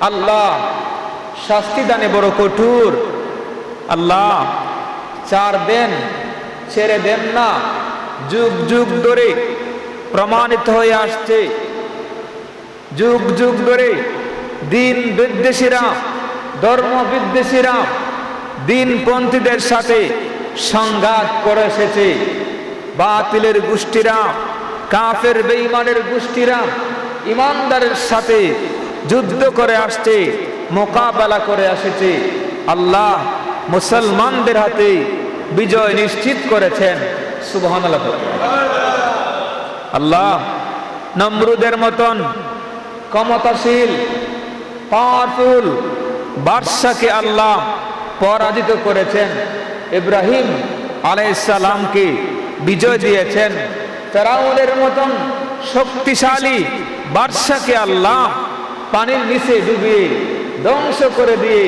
আল্লাহ শাস্তি দানে বড় কঠোর। আল্লাহ দেন, ছেড়ে দেন না। যুগ যুগ ধরে প্রমাণিত হয়ে আসছে। যুগ যুগ ধরে দিন বিদ্বেষীরা, ধর্ম বিদ্বেষীরা দিনপন্থীদের সাথে সংঘাত করে এসেছে। বাতিলের গোষ্ঠীরা কাফের বেঈমানের গোষ্ঠীরা ইমানদারের সাথে যুদ্ধ করে আসছে, মোকাবেলা করে আসছে আল্লাহ মুসলমানদের হাতে বিজয় নিশ্চিত করেছেন। সুবহানাল্লাহ। আল্লাহ নমরুদের মতন ক্ষমতাশীল পাওয়ারফুল বাদশাকে আল্লাহ পরাজিত করেছেন। ইব্রাহিম আলাইসালামকে বিজয় দিয়েছেন। ফেরাউনের মতন শক্তিশালী বাদশাকে আল্লাহ পানির নিচে ডুবিয়ে ধ্বংস করে দিয়ে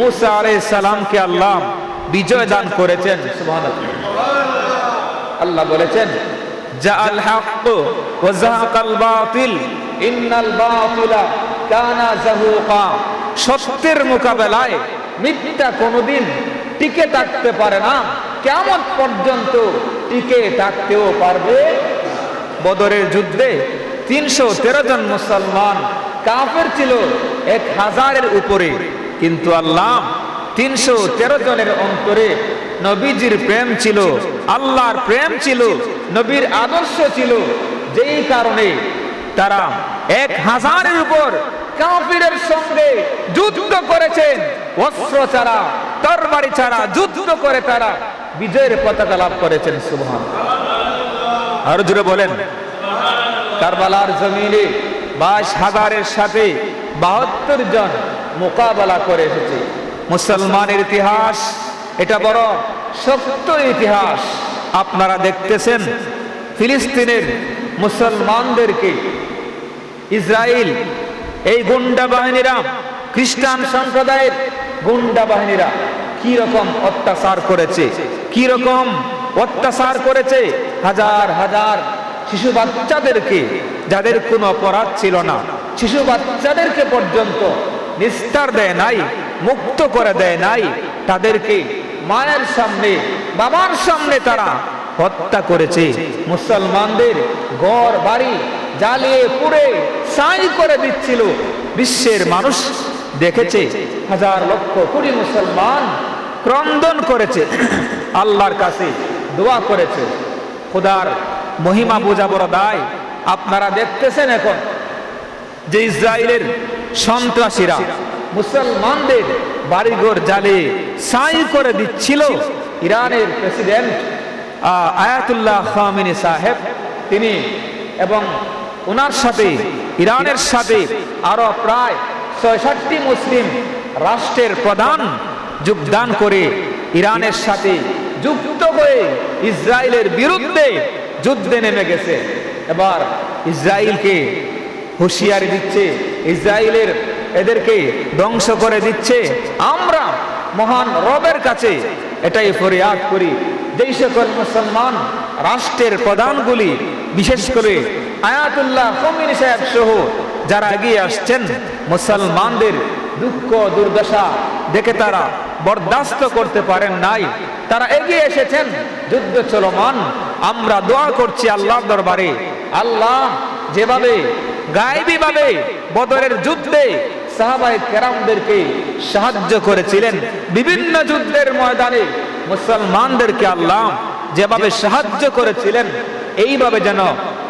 মুসা আলাইসালামকে আল্লাহ বিজয় দান করেছেন। আল্লাহ বলেছেন, জাআল হাক্ক ওয়া বাতিল, ইন্নাল বাতিলা কানা সত্যের মোকাবেলায় মিথ্যা কোনোদিন টিকে থাকতে পারে না। কেমন পর্যন্ত টিকে থাকতেও পারবে। বদরের যুদ্ধে তিনশো তেরো জন মুসলমান কাফের ছিল এক হাজারের উপরে। কিন্তু আল্লাহ তিনশো তেরো জনের অন্তরে নবীজির প্রেম ছিল, আল্লাহর প্রেম ছিল, নবীর আদর্শ ছিল। যেই কারণে তারা এক হাজারের উপর কাফিরের সঙ্গে যুদ্ধ করেছেন। অস্ত্র ছাড়া, তরবারি ছাড়া যুদ্ধ করে তারা বিজয়ের পতাকা লাভ করেছেন সুবহান। আরও জুড়ে বলেন। কারবালার জমিনে বাইশ হাজারের সাথে বাহাত্তর জন মোকাবেলা করে এসেছে। মুসলমানের ইতিহাস এটা বড় শক্ত ইতিহাস। আপনারা দেখতেছেন ফিলিস্তিনের মুসলমানদেরকে ইসরায়েল এই গুন্ডা বাহিনীরা খ্রিস্টান সম্প্রদায়ের গুন্ডা বাহিনীরা কি রকম অত্যাচার করেছে? কি রকম অত্যাচার করেছে? হাজার হাজার শিশু বাচ্চাদেরকে, যাদের কোনো অপরাধ ছিল না, শিশু বাচ্চাদেরকে পর্যন্ত নিস্তার দেয় নাই, মুক্ত করে দেয় নাই, তাদেরকে মায়ের সামনে, বাবার সামনে তারা হত্যা করেছে। মুসলমানদের ঘর, বাড়ি জ্বালিয়ে, পুড়ে সাই করে দিচ্ছিল। বিশ্বের মানুষ দেখেছে, হাজার লক্ষ কোটি মুসলমান ক্রন্দন করেছে, আল্লাহর কাছে দোয়া করেছে। খোদার মহিমা বোঝা বড় দায়। আপনারা দেখতেছেন এখন যে ইসরায়েলের সন্ত্রাসীরা মুসলমানদের বাড়িঘর জালে সাই করে দিচ্ছিল। ইরানের প্রেসিডেন্ট আয়াতুল্লাহ খামিনী সাহেব। তিনি এবং ওনার সাথে, ইরানের সাথে আরও প্রায় ছয়ষট্টি মুসলিম রাষ্ট্রের প্রধান যোগদান করে ইরানের সাথে যুক্ত হয়ে ইসরায়েলের বিরুদ্ধে যুদ্ধে নেমে গেছে। এবার ইসরায়েলকে হুঁশিয়ারি দিচ্ছে, ইসরায়েলের এদেরকে ধ্বংস করে দিচ্ছে। আমরা মহান রবের কাছে এটাই ফরিয়াদ করি। যেই সকল মুসলমান রাষ্ট্রের প্রধানগুলি, বিশেষ করে আয়াতুল্লাহ কমিন সাহেব সহ যারা এগিয়ে আসছেন, মুসলমানদের দুঃখ দুর্দশা দেখে তারা বরদাস্ত করতে পারেন নাই। তারা এগিয়ে এসেছেন। যুদ্ধ চলমান। আমরা দোয়া করছি আল্লাহর দরবারে। আল্লাহ যেভাবে গায়েবী ভাবে বদরের যুদ্ধে সাহাবাই কেরামদেরকে সাহায্য করেছিলেন, বিভিন্ন যুদ্ধের ময়দানে মুসলমানদেরকে আল্লাহ যেভাবে সাহায্য করেছিলেন, এইভাবে যেন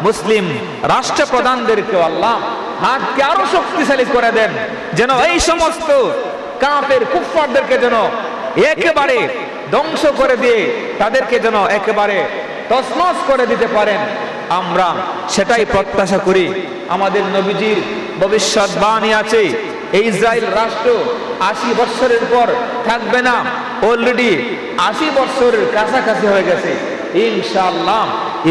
মুসলিম রাষ্ট্রপ্রধানদেরকে আল্লাহ হাতকে আরও শক্তিশালী করে দেন। যেন এই সমস্ত কাপের কুফারদেরকে যেন একেবারে ধ্বংস করে দিয়ে তাদেরকে যেন একেবারে তসমস করে দিতে পারেন, আমরা সেটাই প্রত্যাশা করি। আমাদের নবীজির ভবিষ্যৎবাণী আছে, ইসরায়েল রাষ্ট্র আশি বৎসরের পর থাকবে না অলরেডি আশি বৎসরের কাছাকাছি হয়ে গেছে। ইনশাআল্লাহ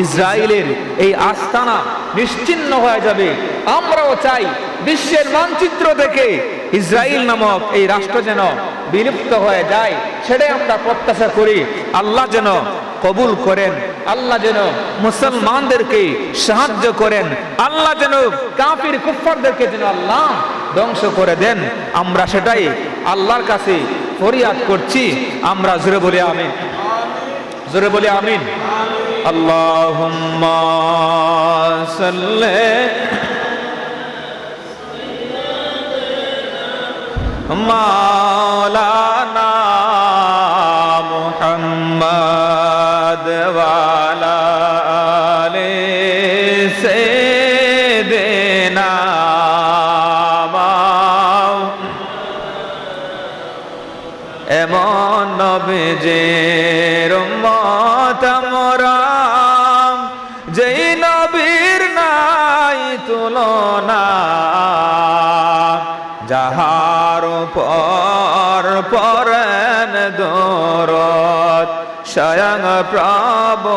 ইসরায়েলের এই আস্তানা নিশ্চিন্ন হয়ে যাবে। আমরাও চাই বিশ্বের মানচিত্র থেকে ইসরায়েল নামক এই রাষ্ট্র যেন বিলুপ্ত হয়ে যায়, সেটাই আমরা প্রত্যাশা করি। আল্লাহ যেন কবুল করেন, আল্লাহ যেন মুসলমানদেরকে সাহায্য করেন, আল্লাহ যেন কাফির কুফারদেরকে যেন আল্লাহ ধ্বংস করে দেন। আমরা সেটাই আল্লাহর কাছে ফরিয়াদ করছি। আমরা জোরে বলি আমিন। জোরে বলি আমিন। আল্লাহুম্মা সাল্লি মাওলানা মুহাম্মদ ওয়ালা আলি সাইয়্যিদিনা এমন নবীজির উম্মত আমরা যেই নবীর নাই তুলনা পরেন দরদ স্বয়ং প্রভু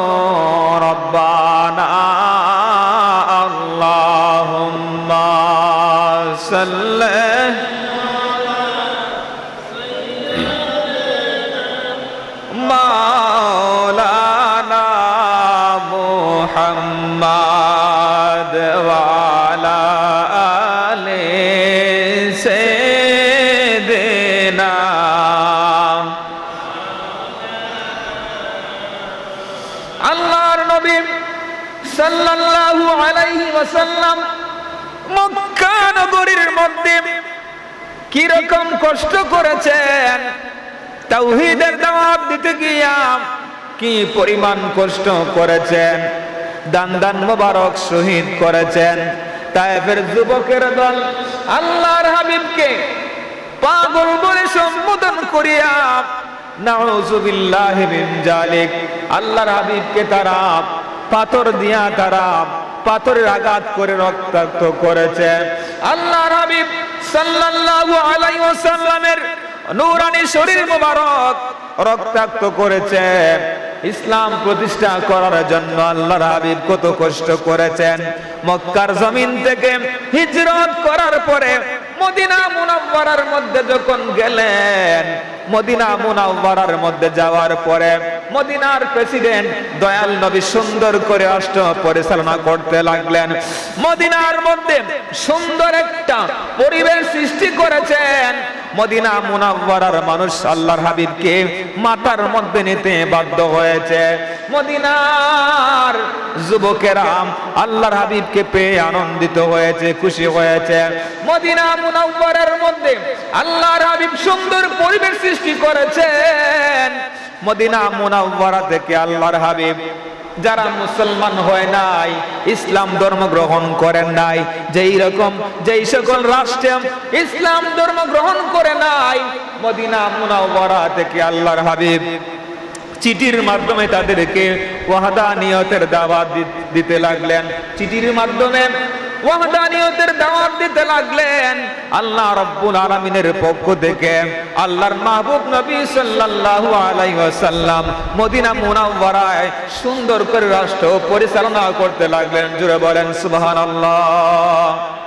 রব্বানা আল্লাহুম্মা সাল্লি। মাওলানা মুহাম্মদ আল্লাহর নবী সাল্লাল্লাহু আলাইহি ওয়াসাল্লাম মক্কা নগরীর মধ্যে কি রকম কষ্ট করেছেন, তাওহীদের দাওয়াত দিতে গিয়া কি পরিমাণ কষ্ট করেছেন, দান দান মোবারক শহীদ করেছেন, তায়েফের যুবকের দল আল্লাহর হাবিবকে পাগল বলে সম্বোধন করিয়া আল্লাহর হাবিবকে তারা পাথর দিয়া তারা পাথরের আঘাত করে রক্তাক্ত করেছে। আল্লাহর হাবিব নূরানি শরীর রক্তাক্ত করেছে। ইসলাম প্রতিষ্ঠা করার জন্য আল্লাহর হাবিব কত কষ্ট করেছেন। মক্কার জমিন থেকে হিজরত করার পরে মদিনা মুনাওয়ারার মধ্যে যখন গেলেন মদিনা মুনাওয়ারার মধ্যে যাওয়ার পরে মদিনার প্রেসিডেন্ট দয়াল নবী সুন্দর করে রাষ্ট্র পরিচালনা করতে লাগলেন। মদিনার মধ্যে সুন্দর একটা পরিবেশ সৃষ্টি করেছেন। মদিনা মুনাওয়ারার মানুষ আল্লাহর হাবিবকে মাথার মধ্যে নিতে বাধ্য হয়েছে। মদিনার যুবকেরা আল্লাহর হাবিবকে পেয়ে আনন্দিত হয়েছে, খুশি হয়েছে। মদিনা মুনাওয়ারার মধ্যে আল্লাহর হাবিব সুন্দর পরিবেশ সৃষ্টি করেছেন। মদিনা মুনাওয়ারা থেকে আল্লাহর হাবিব। যারা মুসলমান হয় নাই, ইসলাম ধর্ম গ্রহণ করেন নাই, যেই রকম, যেই সকল রাষ্ট্রে ইসলাম ধর্ম গ্রহণ করে নাই, মদিনা মুনাওয়ারা থেকে আল্লাহর হাবিব। চিঠির মাধ্যমে তাদেরকে ওয়াহাদানিয়তের দাওয়াত দিতে লাগলেন। চিঠির মাধ্যমে ওয়াহদানিয়তের দাওয়াত দিতে লাগলেন। আল্লাহ রব্বুল আলামিনের পক্ষ থেকে আল্লাহর মাহবুব নবী সাল্লাল্লাহু আলাইহি ওয়াসাল্লাম মদিনা মুনাওয়ারায় সুন্দর করে রাষ্ট্র পরিচালনা করতে লাগলেন। জুড়ে বলেন, সুবহানাল্লাহ।